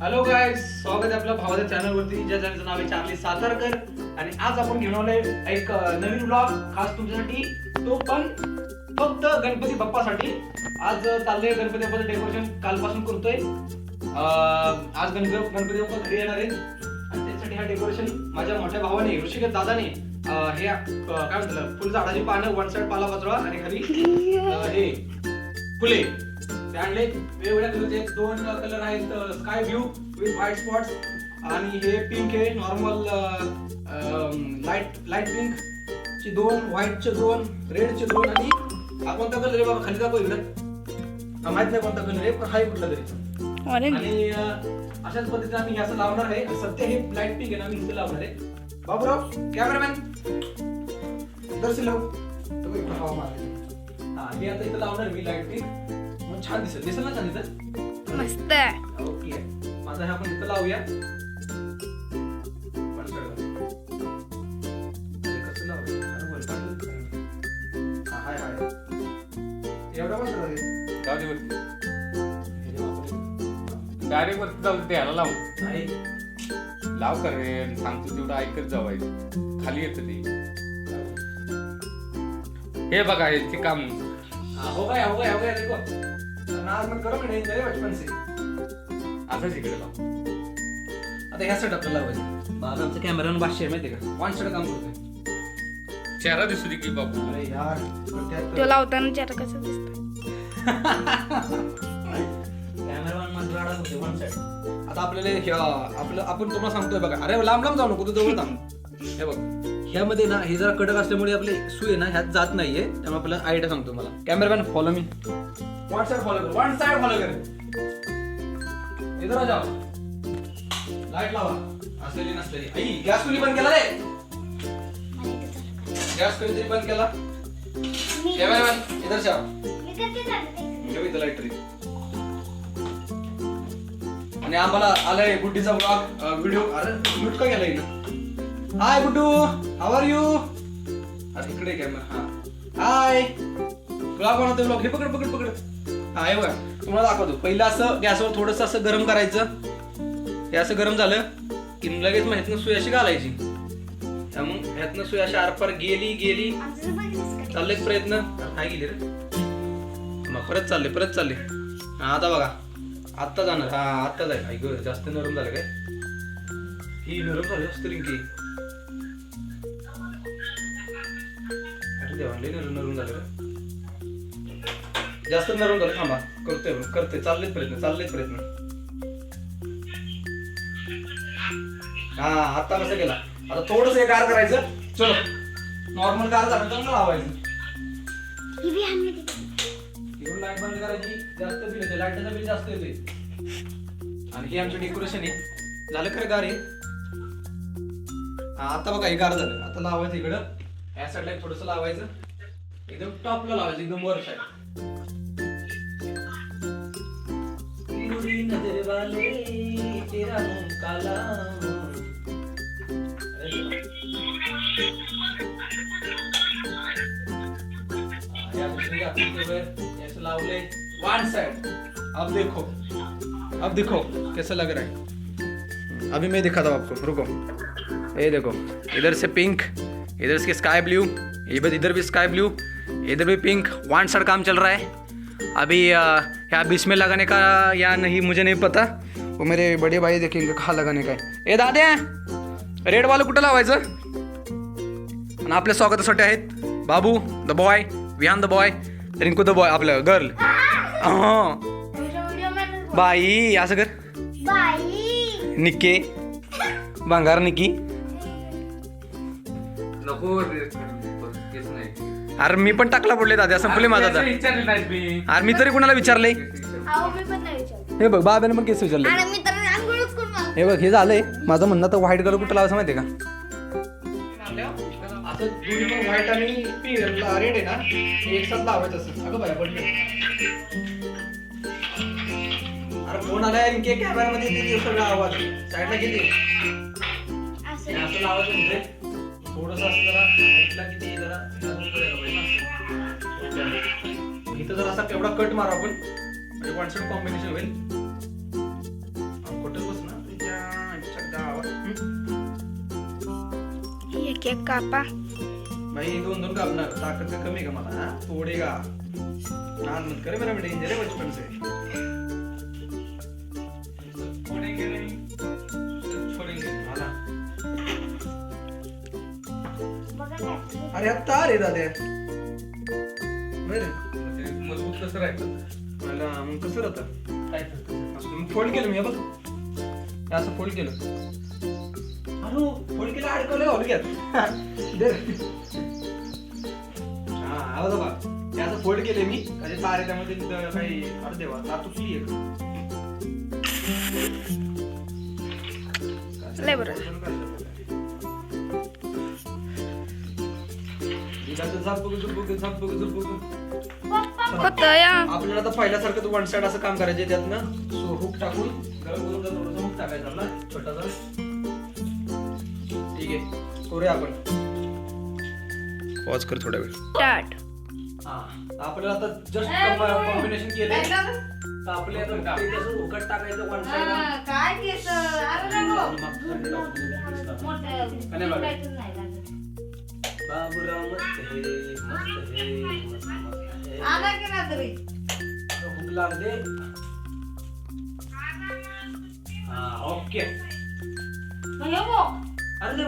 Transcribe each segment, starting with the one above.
Hello गाय स्वागत आहे आपल्या भावाच्या चॅनल वरती. ज्या चॅनलचं नाव आहे चार्ली सातारकर. आणि आज आपण घेऊन आलोय एक नवीन ब्लॉग खास तुमच्यासाठी. तो पण फक्त गणपती बाप्पासाठी. आज चाललंय गणपती बाप्पाचं डेकोरेशन कालपासून करतोय. आज गणपती गणपती बाप्पा घरी येणार आहे आणि त्यासाठी हा डेकोरेशन माझ्या मोठ्या भावाने ऋषिकेश दादाने हे काय म्हणतात फुल झाडाची पानं वन साइड पाला पाचोळा आणि खाली हे फुले. आणले वेगवेगळ्या कलरचे दोन कलर आहेत sky blue with white spots आणि हे पिंक आहे नॉर्मल लाइट लाइट पिंक चे दोन व्हाईटचे दोन रेडचे दोन. आणि हा कोणता कलर आहे बाबा? खाली दाखव इकडं. हा माहीत नाही कोणता कलर आहे पण हा कुठला तरी. आणि अशाच पद्धतीने आम्ही असं लावणार आहे. सध्या हे लाइट पिंक आहे ना आम्ही इथे लावणार आहे. बाबूराव कॅमेरामॅन दर्शन लावू. हा हे आता इथं लावणार मी लाइट पिंक छान दिसेल. दिसेल ना छान दिसेल? मस्त ओके. माझा हा आपण इथं लावूया. डायरेक्ट वरती जाऊ दे त्याला लावू. नाही. लाव कर रे सांगतो तेवढं ऐकत जावायचं. खाली येतं ते. हे बघा याचे काम. हाँ, गया हो गया हो गया देखो अनाज मत करो मैं नहीं करे बचपन से असंच इकडे लाव. आता ह्या सेट आपल्याला लावायचं. माझा आमचा कॅमेरा आहे माहिती का? वन सेट काम करतोय. चेहरा दिसू दे की बाबू. अरे यार तो लावताना चेहरा कसा दिसतो कॅमेरामॅन माझा राडा होते वन सेट आता आपल्याला ह्या- आपलं आपण तुम्हाला सांगतोय बघा. अरे लांब लांब जाऊ नको तू जवळ थांब. हे बघ. ह्यामध्ये ना हे जरा कडक असल्यामुळे आपले सुई आहे ना ह्यात जात नाहीये. त्यामुळे आपल्याला आयडिया सांगतो मला कॅमेरामॅन फॉलो मी साइड फॉलो कर वन साइड फॉलो कर। इधर आ जाओ। लाइट लावा। असलेली नसलेली आई गॅस कुली बंद केला रे। गॅस कधीतरी बंद केला। कॅमेरामॅन इधर आओ ठेव इथं लाइट तरी. आणि आम्हाला आलाय गुड्डीचा ब्लॉग व्हिडिओ अरे म्यूट का गेला इथं? Hi Guddu how are you अरे इकडे कॅमेरा हा. हाय ब्लॉग बनवतो ब्लॉग हे पकड पकड पकड. हा हे बघा तुम्हाला दाखवतो. पहिलं असं गॅसवर थोडंसं असं गरम करायचं. हे असं गरम झालं की लगेच मग ह्यातनं सुई अशी घालायची. मग ह्यातनं सुई अशी आरपार गेली गेली. चालले प्रयत्न? नाही गेली रे? मग परत चालले परत चालले. हा आता बघा. आत्ता जाणार. हा आत्ता जाईल. ऐक जास्त नरम झालं काय? ही नरम झाली जास्त रिंकी अरे देवा लई नरम नरम झालं रे. जास्त नरम झालं थांबा. करतोय मी, करतोय. चाललेच प्रयत्न चाललेच प्रयत्न. हा आता कसं केला. आता थोडस गार करायचं. चलो. नॉर्मल गार झालं चांगलं लावायचं. इकडून लाइट बंद करायची जास्त बिल येते लाईटचा बिल जास्त येते आणि हे आमचं डेकोरेशन आहे. झालं खरं गार हा. आता बघा हे गार झालं. आता लावायचं इकडं. या साईडला थोडस लावायचं. एकदम टॉपला लावायचं एकदम वर साईड नज़र वाले तेरा मुँह काला अब देखो। अब देखो कैसा लग रहा है। अभी मैं दिखाता हूँ आपको। रुको। ये देखो। इधर से पिंक इधर से स्काई ब्लू इधर इधर भी स्काई ब्लू इधर भी पिंक वन साइड काम चल रहा है। अभी अ, यहाँ बीच में लगाने का या नहीं मुझे नहीं पता। वो मेरे बड़े भाई देखेंगे कहाँ लगाने का है। ए दादे रेड वालं कुठं लावायचं आणि आपल्या स्वागतासाठी आहेत। Babu the boy Vihaan the boy Rinku the boy आपलं गर्ल बाई असं कर निक्के। भांगार निक्की। नको रे, तेच नाही अरे मी पण टाकला पडले दादा संपले माझा आता. विचारलं नाही मी. अरे मी तरी कुणाला विचारलंय हे बघ बाबाने पण केस विचारले. मी तर आंघोळच करून आलो. हे बघ हे झालंय. माझं म्हणणं तर व्हाईट कलर कुठं लावायचं माहितीये का? आता दोन्ही पण व्हाईट आणि रेड आहे ना एक साथ लावायचं असं अगं बाया पडले अरे फोन आलाय इनके कॅमेरा मध्ये येते सगळा आवाज. साईडला गेले. असं. असं लावायचं म्हणजे थोडस असं जरा साईडला किती जरा अजून. इथं जर असा एवढा कट मारू आपण म्हणजे वन शॉट कॉम्बिनेशन होईल. बस ना. एक एक कापा. भाई एक दोन दोन कापणार. ताकद का कमी का मला थोडे का? लहान मत करे मेरा डेंजर है बचपन से अरे आता रे दादा राहायचं मला मग कसं राहतं? काय असं मी फोल्ड केलं मी हे बघ. हे असं फोल्ड केलं. अनु फोल्ड केलं अडकवलं हॉलग्यात दे. हा आवाज बघा हे असं फोल्ड केले मी. म्हणजे तारे त्यामध्ये तिथं काही अरे देवा तार तुटली लय बरं. दुधाचं झापक झुपक झापक झुपक होत या. आपल्याला आता पहिल्यासारखं तू वन साइड असं काम करायचे त्यातनं सो हुक टाकून गरम थोडंसं हुक टाकायचं आपला छोटासा ठीक आहे. करूया आपण. पॉज कर थोडा वेळ. स्टार्ट हा. आपल्याला आता जस्ट कॉम्बिनेशन तर ते जसं उकट टाकायचं वन साइड काय केस अरे बाबूराव मस्त आला की ना तरी हा ओके. मग हे अरे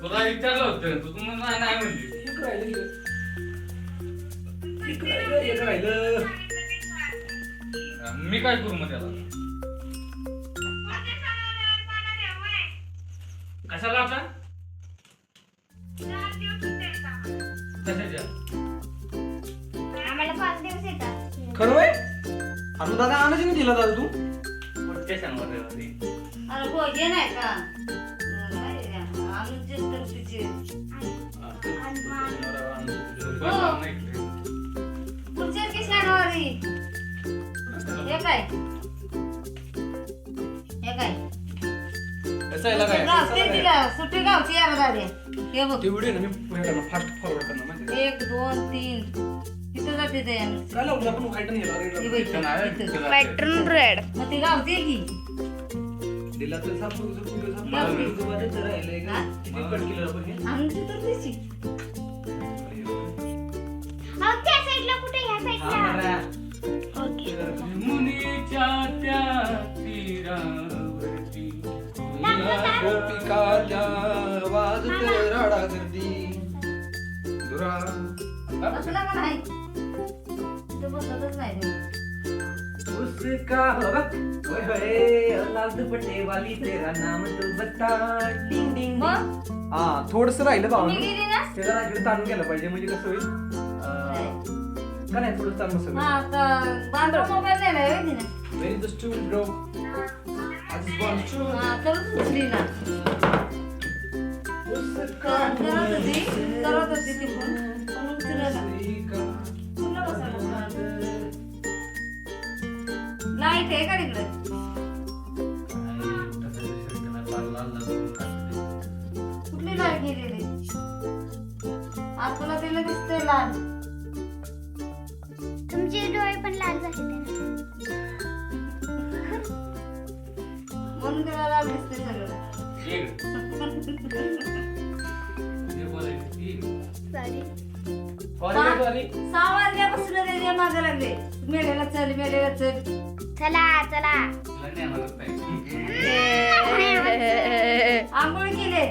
तुला विचारलं होतं तू तुम्ही नाही नाही म्हणली. एक राहिलं एक. राहिलं एक राहिलं. मी काय करू मग त्याला? कशाला आता. कशाच्या? अरे दादा आणायची नाही दिला दादा तू? रविवारी? अरे का. पुढच्या शनिवारी हे काय? हे काय? काय सुट्टी गावची यार गाडी हे बघ. ते व्हिडिओ ना मी करणार फास्ट फॉरवर्ड करणार एक दोन तीन. तिथं जाते ते. काय लावलं? आपण व्हाईट नाही ही बाई. पॅटर्न रेड मग ती आहे की? दिला तर साप बघू बघू साप लाव. बघू बघू राहिलंय का हा? किती कट केलं आपण हे? आमची चतुर्थीची हा, बरं. ओके. मुनीच्या त्या तीरावरती या गोपिकाच्या वाजत राडा गर्दी दुरा. बसतच नाही तो. उसका बघ ओए होए लाल दुपट्टे वाली तेरा नाम तो बता डिंग डिंग मग? हा थोडस राहिलं मी गेली ना? ते जरा इकडे ताणून गेलं पाहिजे म्हणजे कसं होईल? अं, का नाही थोडं ताण बसलं हा मोबाईल. हा ना. करत होती करत होती. लाइट आहे का तिकडे कुठली लाइट गेलेली आपल्याला तिला दिसतंय लाल तुमचे डोळे पण लाल झाले म्हणून तिला लाल दिसतंय सगळं सॉरी सहा वाजल्यापासून त्याच्यामागे लागले मेळ्याला चल मेळ्याला चल चला चला. आंघोळ केले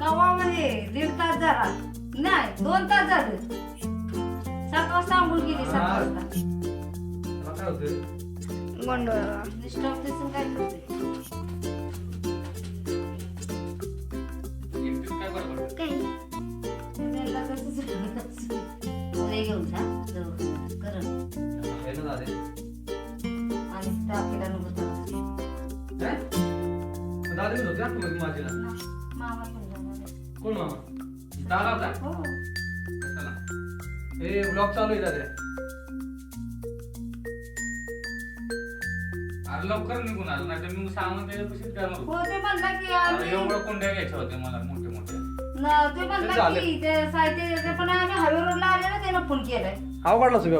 कवा म्हणजे दीड तास झाला. नाही दोन तास झाले. सात वाजता आंघोळ केली सात. वाजता. डिस्टर्ब काय करते घेऊन जा. आहे ना दादा? आणि टाकीला नको जाऊ. काय? दादा पण होते आतमध्ये माझ्या मामा पण जाणार. कोण मामा हो हे ब्लॉग चालू आहे दादा अरे लवकर निघून आलो नाही तर मी सामान त्याच्यापाशीच करणार होतो. हो ते म्हणला की अरे आम्ही एवढं कोंड्या घ्यायच्या होत्या मला मोठे मोठे न- ते म्हणला झालं. की ते साहित्य ते पण आम्ही हायवे रोडला आले ना त्यानं फोन केलाय अवघडला सुबे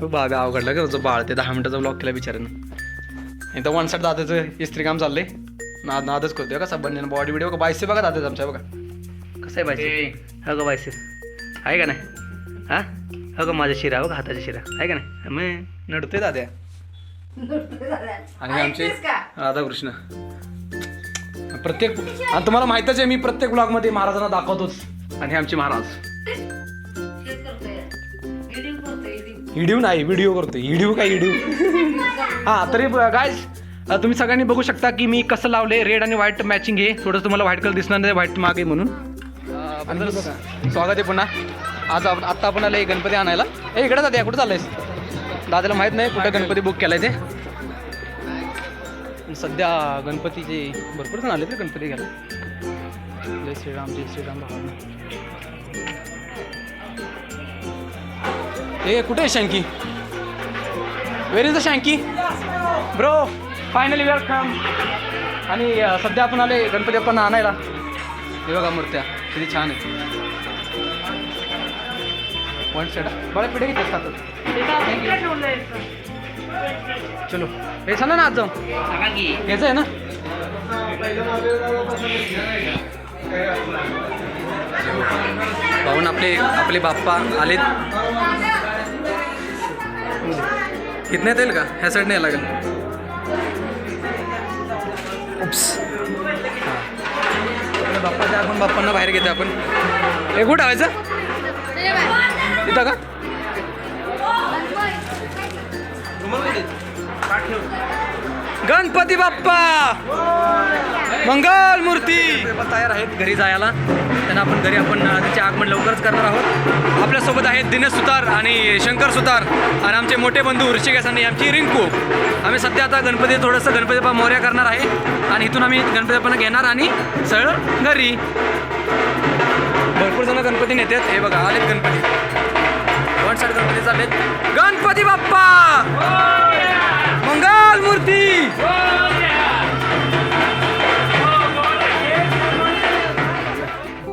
बाबा अवघडला का तुझं बाळ ते दहा मिनिटाचा ब्लॉग केला बिचाऱ्यानं. इथं वन साईड दादाचं इस्त्री काम चाललंय. नाद नादच करतोय का सबंध बॉडी बिडी बघा. बायसे बघा दादाचं आमच्या बघा. कसं आहे बायसेप हो का बायसेप आहे का नाही? हा? हो का माझा शिरा हो का हाताचा शिरा. आहे का नाही? मग नडतोय दाद्या. आणि आमचे? राधाकृष्ण. प्रत्येक आणि तुम्हाला माहितच आहे मी प्रत्येक ब्लॉगमध्ये महाराजांना दाखवतोच. आणि हे आमचे महाराज. व्हिडिओ नाही व्हिडिओ करतो व्हिडिओ काय व्हिडिओ हा तरी गायज तुम्ही सगळ्यांनी बघू शकता की मी कसं लावले रेड आणि व्हाईट मॅचिंग आहे थोडं तुम्हाला व्हाईट कलर दिसणार नाही व्हाईट मागे म्हणून. स्वागत आहे पुन्हा. आज आप- आत्ता आपण आले गणपती आणायला. ए इकडे दादा कुठं चाललंयस? दादाला माहीत नाही कुठं गणपती बुक केलाय ते. सध्या गणपतीचे भरपूर जण आले ते गणपती घ्यायला. जय श्रीराम जय श्रीराम. ए कुठे आहे Shanky? Where is the Shanky? Bro finally welcome आणि सध्या आपण आले गणपती आपण आणायला. हे बघा मूर्त्या किती छान आहे वन साईड बळा पिढे घेते चलो. हे सांगा ना आज जाऊ घ्यायचं आहे ना? पाहून आपले आपले बाप्पा आलेत. कितने येईल का? ह्या साईडने यायला लागेल उप्स हां। बाप्पाच्या आपण बाप्पांना बाहेर घेतो आपण हे कुठं ठेवायचं तिथं का? गणपती बाप्पा! मंगल मूर्ती! तयार आहेत घरी जायला. त्यांना आपण घरी आपण त्याचे आगमन लवकरच करणार आहोत. आपल्यासोबत आहेत दिनेश सुतार आणि शंकर सुतार आणि आमचे मोठे बंधू ऋषिकेश आणि आमची रिंकू. आम्ही सध्या आता गणपती थोडंसं गणपती बाप्पा मोर्या करणार आहे. आणि इथून आम्ही गणपती बाप्पांना घेणार आणि सरळ घरी. भरपूर जण गणपती नेतात हे बघा आलेत गणपती. वन साईड गणपती चाललेत. गणपती बाप्पा! मंगल मूर्ती.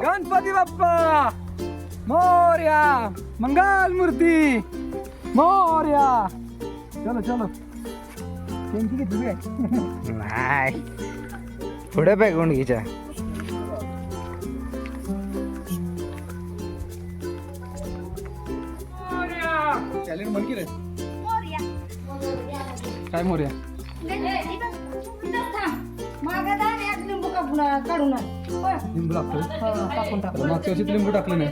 गणपती बाप्पा. मोर्या. मंगल मूर्ती. मोर्या. चलो चलो. त्यांची घेतली काय नाही. पुढे पाय कोण घ्यायच्या चॅलेंज म्हण की रे काय मोर्या लिंबू टाकतो लागतो मागच्या वर्षी लिंबू टाकलं नाही.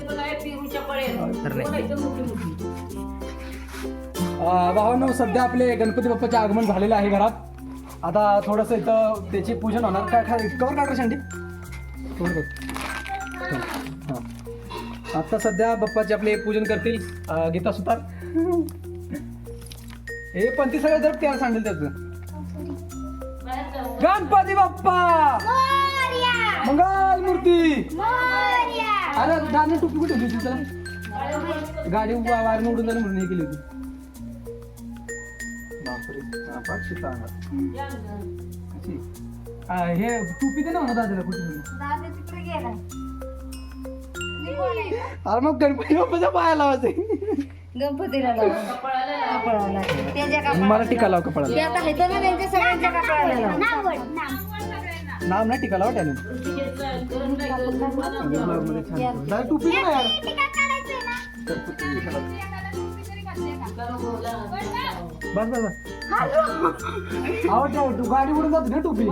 भावांनो सध्या आपले गणपती बाप्पाचे आगमन झालेले आहे घरात. आता थोडंसं इथं त्याची पूजन होणार. काय काय कवर काढ शांडी. हां. आता सध्या बाप्पाचे आपले पूजन करतील गीता सुतार. हे पण ती सगळं जर त्याला सांगेल त्याचं. गणपती. बाप्पा! मंगल मूर्ती अरे दादा टोपी कुठे होती तुझं गाडी वा- वारीनं उडून जाणे म्हणून हे केली होती. बापरे हा. अशी. टोपी दे ना म्हणा दादाला कुठे. अरे मग गणपती बाप्पाच्या पाया लावायचे. गणपतीला लाव. कपाळाला. त्याच्या कपाळाला मला टिका लाव ते आता आहेत ना त्यांच्या सगळ्यांच्या कपाळाला लाव. नाम नाही टिका लावा टोपी यार. बस बस बस. आवडते तू गाडी उडून जाते ना टोपी.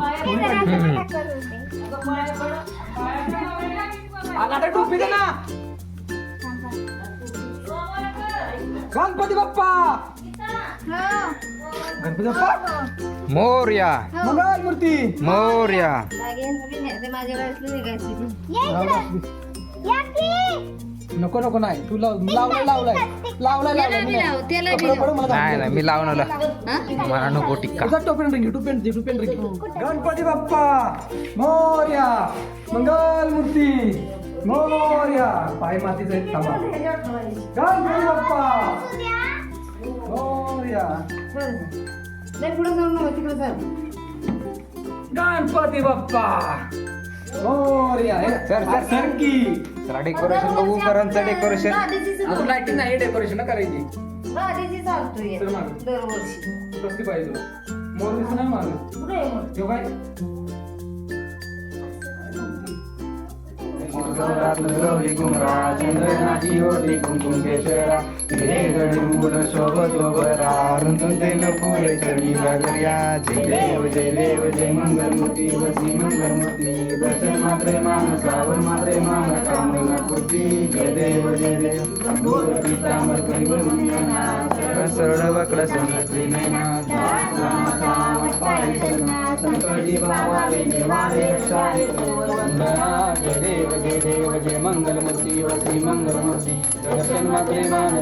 आता टोपी दे ना. गणपती बाप्पा! गणपती बाप्पा? मोर्या. मंगल मूर्ती. मोर्या. नको नको नाही. तू लाव- लावलाय लावलाय. लावलाय नाही. नाही मी लावणार मला नको टिक्का. तुझा टोपेन रिंग टोपेन दे टोपेन रिंग गणपती बाप्पा! मोर्या. मंगल मूर्ती. मोर्या. पाय मातीचे थांबा. मोर्या पुढे तिकडे गणपती बाप्पा. मोर्या हे, डेकोरेशन बघू करांचं डेकोरेशन लाईटिंग नाही डेकोरेशन करायची. दरवर्षी. कसली पाहिजे? मोर दिसत नाही मग. ठेव काय गुमरा चंद्रनाची होती कुंकुम केशरा हे गडी मूल शोभतो बरा ते न फुले चढी गागर्या जय देव जय देव जय मंगलमूर्ती वसी मंगलमूर्ती दर्शन मात्रे मान सावर मात्रे मान कामना पूर्ती जय देव जय देव अंगोर पितांबर परिवर मंगना सरळ सरळ वक्र संगती नैना संकटी बाबारे निवारे रक्षारे वंदना जय देव जय देव जय मंगलमूर्ती वसी मंगलमूर्ती दर्शन मात्रे मान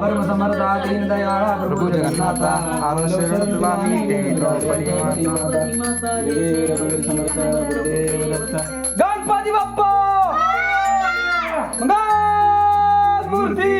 करुणा समर्था दीन दयाळा प्रभू जगन्नाथा तुला मी देवी गणपती बाप्पा मंगल मूर्ती